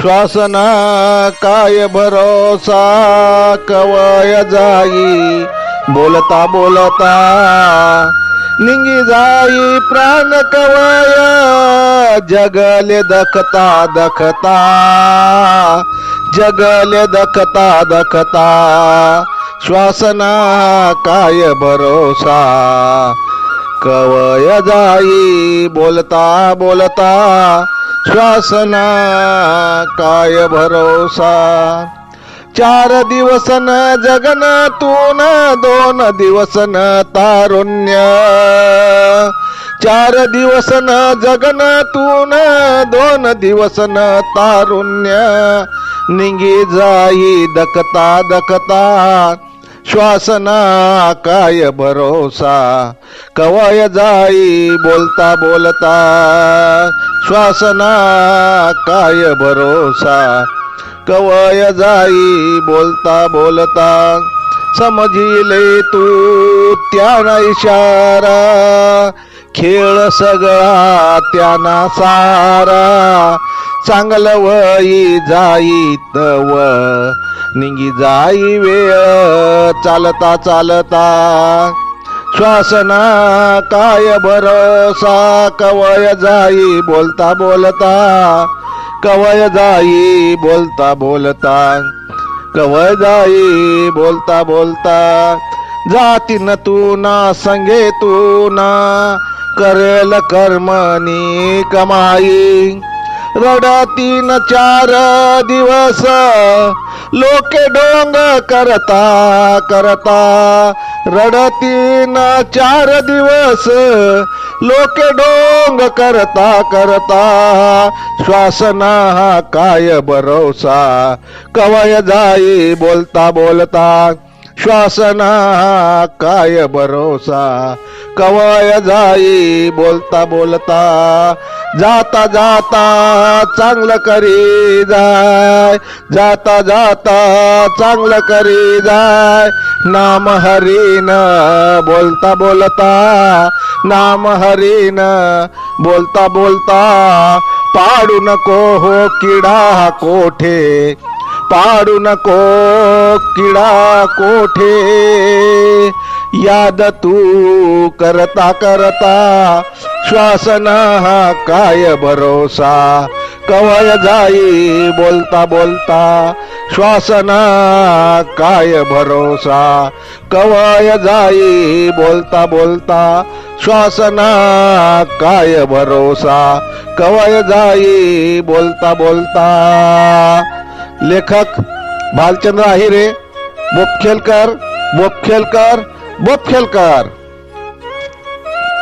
श्वासना काय भरोसा? कवय जाई. बोलता बोलता निंगी जाई प्राण कवय. जगले दखता दखता. जगले दखता दखता. श्वासना काय भरोसा? कवय जाई. बोलता बोलता श्वासना काय भरोसा चार दिवस न जगन तून दोन दिवस न तारुण्य. चार दिवस न जगन तून दोन दिवस न तारुण्य. निंगी जाई दखता दखता. श्वासना काय भरोसा कवय जाई बोलता बोलता श्वासना काय भरोसा कवय जाई बोलता बोलता समजिले तू त्याना इशारा खेळ सगळा त्याना सारा चांगलं वई जाई तव निंगी जाई वेळ चालता चालता. श्वासना काय भरोसा कवय जाई बोलता बोलता. कवय जाई बोलता बोलता. कवय जाई बोलता बोलता. जाती न तू ना संगे तू ना करेल कर्मनी कमाई. रडतीन चार दिवस लोके डोंग करता करता. रडतीन चार दिवस लोके डोंग करता करता. श्वासना हा काय भरोसा? कवय जाई बोलता बोलता. श्वासना काय भरोसा? कवय जाई बोलता बोलता. जाता जाता चांगलं करी जाय. जाता जाता चांगलं करी जाय. नाम हरीन बोलता बोलता नाम हरीन बोलता बोलता पाडू नको हो किडा कोठे? पाडू नको किडा कोठे? याद तू करता करता श्वासना हा काय भरोसा? कवय जाई बोलता बोलता श्वासना काय भरोसा? कवय जाई बोलता बोलता श्वासना काय भरोसा? कवय जाई बोलता बोलता लेखक भालचंद्र आहिरे बोपखेलकर बोपखेलकर बोपखेलकर